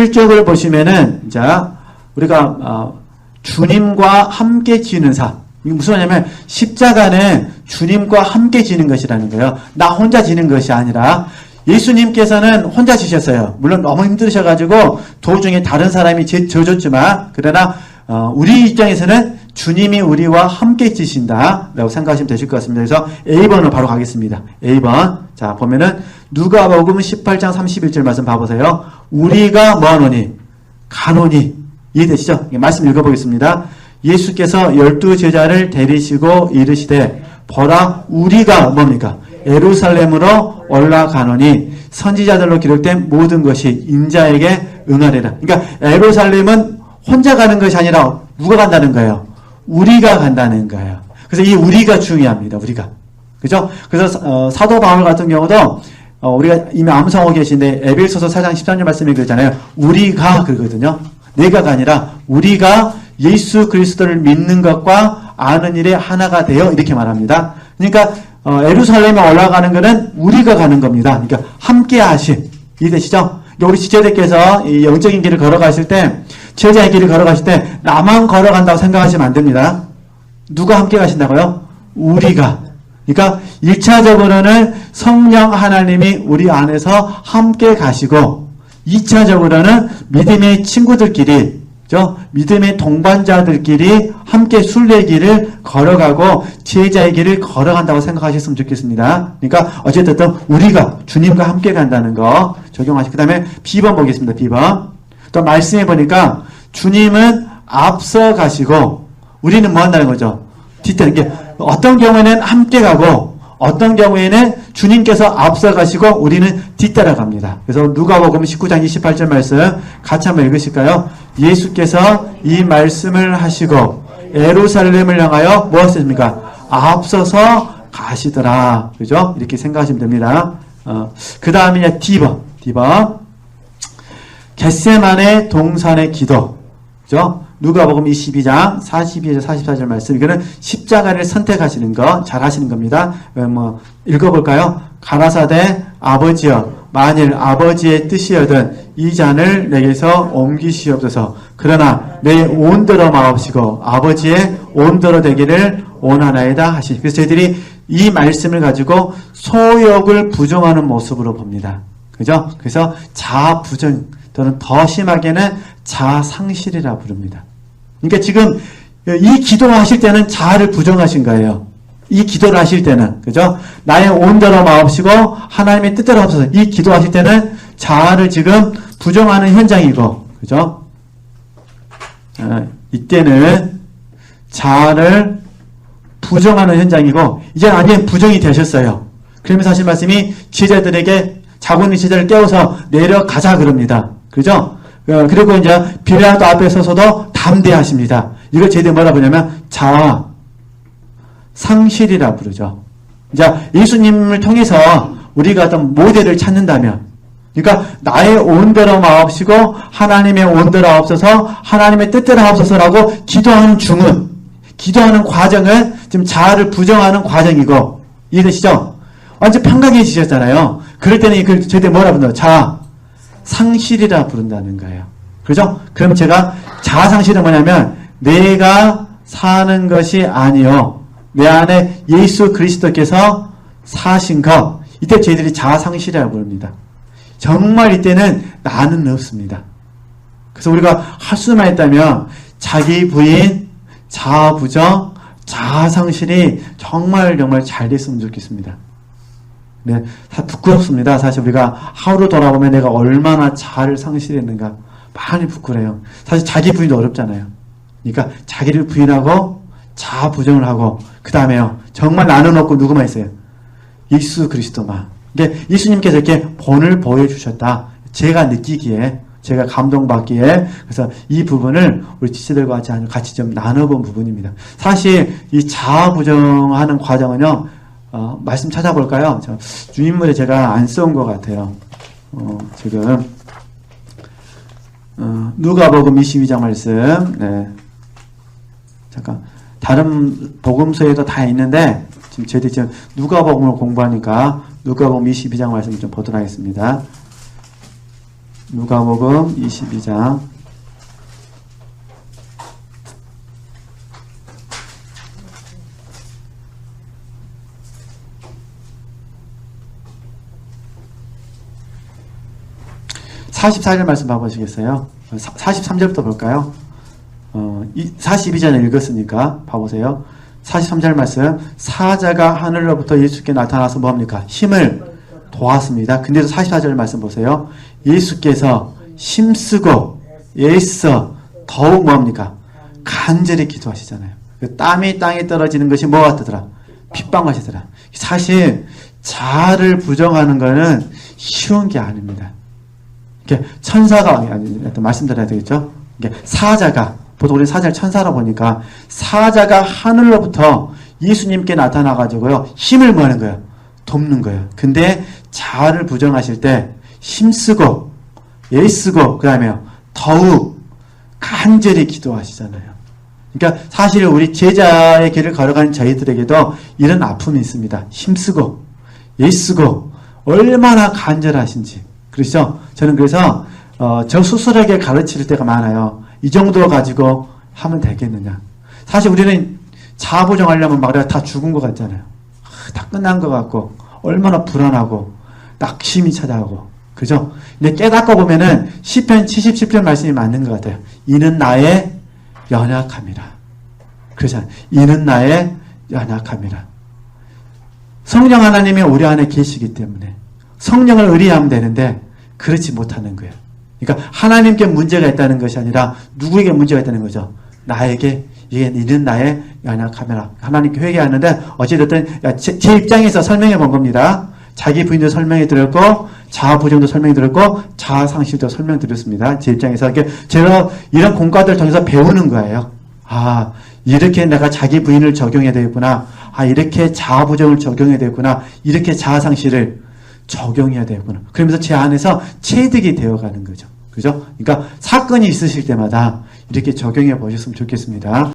실적을 보시면은 자 우리가 어, 주님과 함께 지는 삶. 이게 무슨 말이냐면 십자가는 주님과 함께 지는 것이라는 거예요. 나 혼자 지는 것이 아니라 예수님께서는 혼자 지셨어요. 물론 너무 힘드셔가지고 도중에 다른 사람이 제- 져줬지만 그러나 어, 우리 입장에서는 주님이 우리와 함께 지신다 라고 생각하시면 되실 것 같습니다. 그래서 A번으로 바로 가겠습니다. A번 자 보면은 누가 복음 18장 31절 말씀 봐보세요. 우리가 뭐하노니 가노니 이해되시죠? 예, 말씀 읽어보겠습니다. 예수께서 열두 제자를 데리시고 이르시되 보라 우리가 뭡니까? 예루살렘으로 올라가노니 선지자들로 기록된 모든 것이 인자에게 응하리라. 그러니까 예루살렘은 혼자 가는 것이 아니라 누가 간다는 거예요? 우리가 간다는 거예요. 그래서 이 우리가 중요합니다. 우리가. 그죠? 그래서 어, 사도 바울 같은 경우도 어, 우리가 이미 암송하고 계신데 에베소서 4장 13절 말씀에 그러잖아요. 우리가 그러거든요. 내가가 아니라 우리가 예수 그리스도를 믿는 것과 아는 일에 하나가 되어 이렇게 말합니다. 그러니까 어, 예루살렘에 올라가는 것은 우리가 가는 겁니다. 그러니까 함께 하신 이해되시죠? 우리 지체들께서 이 영적인 길을 걸어가실 때 제자의 길을 걸어가실 때 나만 걸어간다고 생각하시면 안 됩니다. 누가 함께 가신다고요? 우리가. 그러니까 1차적으로는 성령 하나님이 우리 안에서 함께 가시고 2차적으로는 믿음의 친구들끼리 죠 믿음의 동반자들끼리 함께 순례 길을 걸어가고 제자의 길을 걸어간다고 생각하셨으면 좋겠습니다. 그러니까 어쨌든 우리가 주님과 함께 간다는 거 적용하시고 그 다음에 B번 보겠습니다. B번 또 말씀해 보니까 주님은 앞서 가시고 우리는 뭐 한다는 거죠? 뒤따르는 게 어떤 경우에는 함께 가고 어떤 경우에는 주님께서 앞서 가시고 우리는 뒤따라 갑니다. 그래서 누가복음 19장 28절 말씀 같이 한번 읽으실까요? 예수께서 이 말씀을 하시고 에루살렘을 향하여 무엇했습니까? 앞서서 가시더라. 그죠? 이렇게 생각하시면 됩니다. 어, 그 다음에 D번. D번. 겟세만의 동산의 기도. 그죠? 누가복음 22장 42에서 44절 말씀. 이거는 십자가를 선택하시는 거, 잘 하시는 겁니다. 어, 뭐, 읽어볼까요? 가라사대 아버지여, 만일 아버지의 뜻이여든 이 잔을 내게서 옮기시옵소서. 그러나 내 온더러 마옵시고 아버지의 온더러 되기를 원하나이다 하시. 그래서 저희들이 이 말씀을 가지고 소욕을 부정하는 모습으로 봅니다. 그죠? 그래서 자아 부정 또는 더 심하게는 자아 상실이라 부릅니다. 그러니까 지금 이 기도하실 때는 자아를 부정하신 거예요. 이 기도를 하실 때는 그죠? 나의 온더러 마옵시고 하나님의 뜻대로 하소서. 이 기도하실 때는 자아를 지금 부정하는 현장이고 그죠? 아, 이때는 자아를 부정하는 현장이고 이제 완전 부정이 되셨어요. 그러면서 하신 말씀이 제자들에게 자고 있는 제자를 깨워서 내려가자 그럽니다. 그죠? 어, 그리고 이제 빌라도 앞에 서서도 담대하십니다. 이걸 제대로 뭐라 부르냐면 자아 상실이라 부르죠. 이제 예수님을 통해서 우리가 어떤 모델을 찾는다면 그러니까 나의 온대로 마옵시고 하나님의 온대로 없어서 하나님의 뜻대로 없어서라고 기도하는 중은 기도하는 과정은 지금 자아를 부정하는 과정이고 이해되시죠? 완전 평강해지셨잖아요. 그럴 때는 제대로 뭐라 부른다? 자아 상실이라 부른다는 거예요. 그죠? 그럼 제가 자아 상실은 뭐냐면 내가 사는 것이 아니요. 내 안에 예수 그리스도께서 사신 것. 이때 저희들이 자아 상실이라고 부릅니다. 정말 이때는 나는 없습니다. 그래서 우리가 할 수만 있다면 자기 부인, 자아 부정, 자아 상실이 정말 정말 잘 됐으면 좋겠습니다. 네, 다 부끄럽습니다. 사실 우리가 하루 돌아보면 내가 얼마나 자아를 상실했는가 많이 부끄러요. 사실 자기 부인도 어렵잖아요. 그러니까 자기를 부인하고 자아 부정을 하고 그 다음에요. 정말 나는 없고 누구만 있어요. 예수 그리스도만. 이게 예수님께서 이렇게 본을 보여주셨다. 제가 느끼기에 제가 감동받기에 그래서 이 부분을 우리 지체들과 같이 좀 나눠본 부분입니다. 사실 이 자아 부정하는 과정은요. 어, 말씀 찾아볼까요? 저 주인물에 제가 안 써온 것 같아요. 어, 지금 어, 누가복음 22장 말씀. 네. 잠깐 다른 복음서에도 다 있는데 지금 저희들이 지금 누가복음을 공부하니까 누가복음 22장 말씀 좀 보도록 하겠습니다. 누가복음 22장 44절 말씀 봐보시겠어요? 43절부터 볼까요? 어, 42절을 읽었으니까 봐보세요. 43절 말씀 사자가 하늘로부터 예수께 나타나서 뭡니까? 힘을 도왔습니다. 근데도 44절 말씀 보세요. 예수께서 힘쓰고 애써 더욱 뭡니까? 간절히 기도하시잖아요. 그 땀이 땅에 떨어지는 것이 뭐 같더라? 핏방 같이더라. 사실 자아를 부정하는 거는 쉬운 게 아닙니다. 이게 천사가 아니 말씀드려야 되겠죠. 이게 사자가 보통 우리 사자를 천사라 보니까 사자가 하늘로부터 예수님께 나타나 가지고요 힘을 모으는 거예요. 돕는 거예요. 근데 자아를 부정하실 때 힘쓰고 애쓰고 그다음에 더욱 간절히 기도하시잖아요. 그러니까 사실 우리 제자의 길을 걸어가는 저희들에게도 이런 아픔이 있습니다. 힘쓰고 애쓰고 얼마나 간절하신지. 그렇죠? 저는 그래서 어, 저 스스로에게 가르칠 때가 많아요. 이 정도 가지고 하면 되겠느냐. 사실 우리는 자부정하려면 막다 죽은 것 같잖아요. 아, 다 끝난 것 같고 얼마나 불안하고 낙심이 찾아오고 그죠? 근데 깨닫고 보면은 시편 77편 말씀이 맞는 것 같아요. 이는 나의 연약함이라. 그렇죠? 이는 나의 연약함이라. 성령 하나님이 우리 안에 계시기 때문에 성령을 의리하면 되는데 그렇지 못하는 거예요. 그러니까 하나님께 문제가 있다는 것이 아니라 누구에게 문제가 있다는 거죠. 나에게 이게 이는 나의 연약함이라 하나님께 회개하는데 어찌됐든 제, 제 입장에서 설명해 본 겁니다. 자기 부인도 설명해 드렸고 자아 부정도 설명해 드렸고 자아 상실도 설명 드렸습니다. 제 입장에서 제가 이런 공과들을 통해서 배우는 거예요. 아 이렇게 내가 자기 부인을 적용해야 되겠구나. 아 이렇게 자아 부정을 적용해야 되겠구나. 이렇게 자아 상실을 적용해야 되구나. 그러면서 제 안에서 체득이 되어가는 거죠. 그죠? 그러니까 사건이 있으실 때마다 이렇게 적용해 보셨으면 좋겠습니다.